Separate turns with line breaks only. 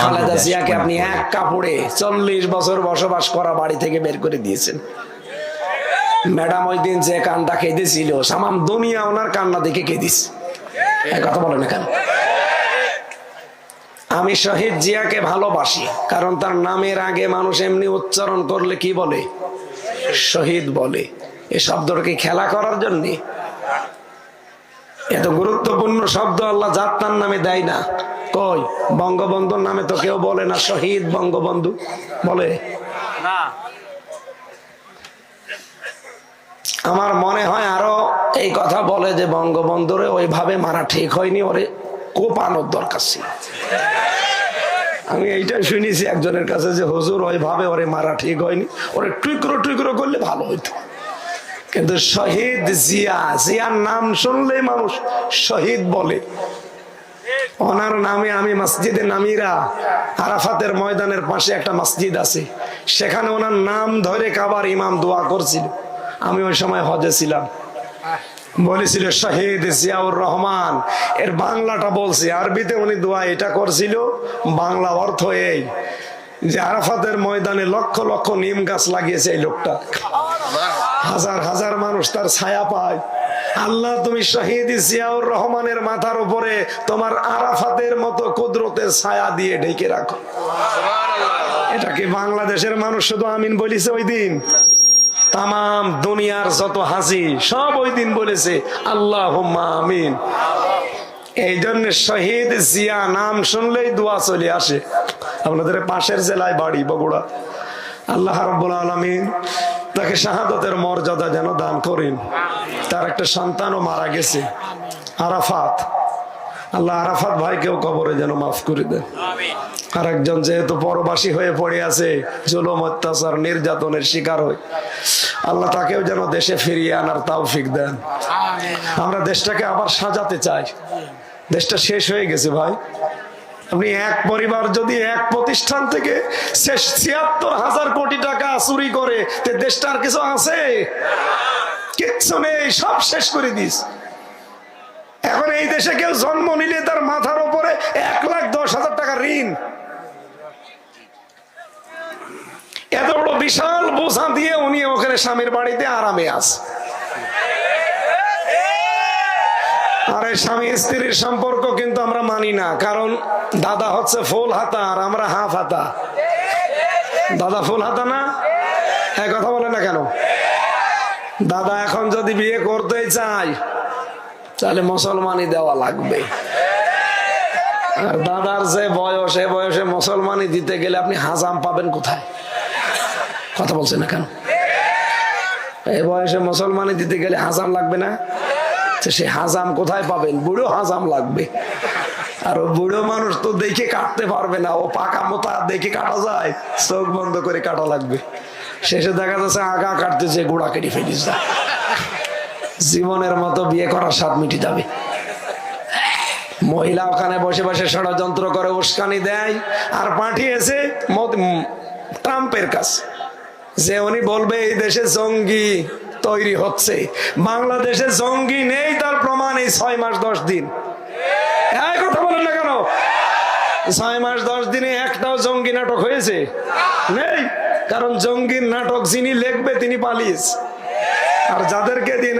খালেদা জিয়াকে আপনি এক কাপড়ে চল্লিশ বছর বসবাস করা বাড়ি থেকে বের করে দিয়েছেন। ম্যাডাম ওই দিন যে কানটা কেঁদেছিল সামাম দুনিয়া ওনার কান্না দেখে কেঁদিস কথা বলে না কেন? আমি শহীদ জিয়াকে ভালোবাসি কারণ তার নামের আগে মানুষ এমনি উচ্চারণ করলে কি বলে? শহীদ বলে। এ শব্দটাকে খেলা করার জন্য এত গুরুত্বপূর্ণ শব্দ আল্লাহ যাত্রার নামে দেয় না। কই? বঙ্গবন্ধুর নামে তো কেউ বলে না শহীদ বঙ্গবন্ধু। বলে। আমার মনে হয় আরও এই কথা বলে যে বঙ্গবন্ধুরে ওইভাবে মারা ঠিক হয়নি ওরে কোপানোর দরকার ছিল। আমি এইটাই শুনেছি একজনের কাছে যে হুজুর ওইভাবে ওরে মারা ঠিক হয়নি। ওরে টুকরো টুকরো করলে ভালো হইতো। কিন্তু শহীদ জিয়া, জিয়ার নাম শুনলে মানুষ শহীদ বলে। ওনার নামে আমি মসজিদে নামিরা, আরাফাতের ময়দানের পাশে একটা মসজিদ আছে। সেখানে ওনার নাম ধরে কাবার ইমাম দোয়া করছিল। আমি ওই সময় হজে ছিলাম। বলেছিল, শহীদ জিয়াউর রহমান। এর বাংলাটা বলছি, আরবিতে উনি দোয়া এটা করছিল, বাংলা অর্থ এই যে আরাফাতের ময়দানে লক্ষ লক্ষ নিম গাছ লাগিয়েছে এই লোকটা। হাজার হাজার মানুষ তার ছায়া পায়। আল্লাহ তুমি শহীদ জিয়াউর রহমানের মাথার উপরে তোমার আরাফাতের মতো কুদরতের ছায়া দিয়ে ঢেকে রাখো। এটাকে বাংলাদেশের মানুষ শুধু আমিন বলিছে ওই দিন? তাম দুনিয়ার যত হাসি সব ওই দিন বলেছে আল্লাহ আমিন। এই জন্য শহীদ জিয়া নাম শুনলেই দোয়া চলে আসে। আপনাদের পাশের জেলায় বাড়ি, বগুড়া। আল্লাহ রব্বুল আলমিন তাকে শাহাদতের মর্যাদা যেন দান করেন। তার একটা সন্তানও মারা গেছে আরাফাত। আল্লাহ আরাফাত ভাইকেও কবরে যেন মাফ করে দেন। আর একজন যেহেতু পরবাসী হয়ে পড়ে আছে জুলুম অত্যাচার নির্যাতনের শিকার হয়ে। আল্লাহ তাকেও যেন দেশে ফিরিয়ে আনার তৌফিক দেন। আমরা দেশটাকে আবার সাজাতে চাই। দেশটা শেষ হয়ে গেছে ভাই। আপনি এক পরিবার যদি এক প্রতিষ্ঠান থেকে শেষ ছিয়াত্তর হাজার কোটি টাকা চুরি করে, তে দেশটা আর কিছু আছে? কিচ্ছু নেই, সব শেষ করে দিস। এখন এই দেশে কেউ জন্ম নিলে তার মাথার উপরে এক লাখ দশ হাজার টাকা ঋণ। এত বড় বিশাল বোঝা দিয়ে উনি ওখানে স্বামীর বাড়িতে আরামে আছে। আর এই স্বামী, স্ত্রীর সম্পর্ক কিন্তু আমরা মানি না, কারণ দাদা হচ্ছে ফুল হাতা আর আমরা হাফ হাতা। দাদা ফুল হাতা না? এক কথা বলে না কেন? দাদা এখন যদি বিয়ে করতে চায়, তাহলে মুসলমানই দেওয়া লাগবে। আর দাদার যে বয়স, এ বয়সে মুসলমানই দিতে গেলে আপনি হাজাম পাবেন কোথায়? কথা বলছেন না কেন? এই বয়সে মুসলমানই দিতে গেলে হাজাম লাগবে না? সে হাজাম কোথায় পাবেন? বুড়ো হাজাম লাগবে। আর ও বুড়ো মানুষ তো দেখে কাটতে পারবে না। ও পাকা মোতা দেখে কাটা যায়। চোখ বন্ধ করে কাটা লাগবে। শেষে দেখা যাচ্ছে আগা কাটতেছে, গোড়া কেটে ফেলিস জীবনের মতো বিয়ে করার স্বাদ মিটে যাবে। মহিলা ওখানে বসে বসে ষড়যন্ত্র করে উস্কানি দেয় আর পাঠিয়েছে ট্রাম্পের কাছে। যে উনি বলবে, এই দেশে জঙ্গি তৈরি হচ্ছে। বাংলাদেশে জঙ্গি নেই, তার প্রমাণ এই ছয় মাস দশ দিন। কথা বলেন না কেন? ছয় মাস দশ দিনে একটাও জঙ্গি নাটক হয়েছে? নেই। কারণ জঙ্গির নাটক যিনি লেখবে, তিনি পালিয়েছে। আর যাদেরকে দিয়ে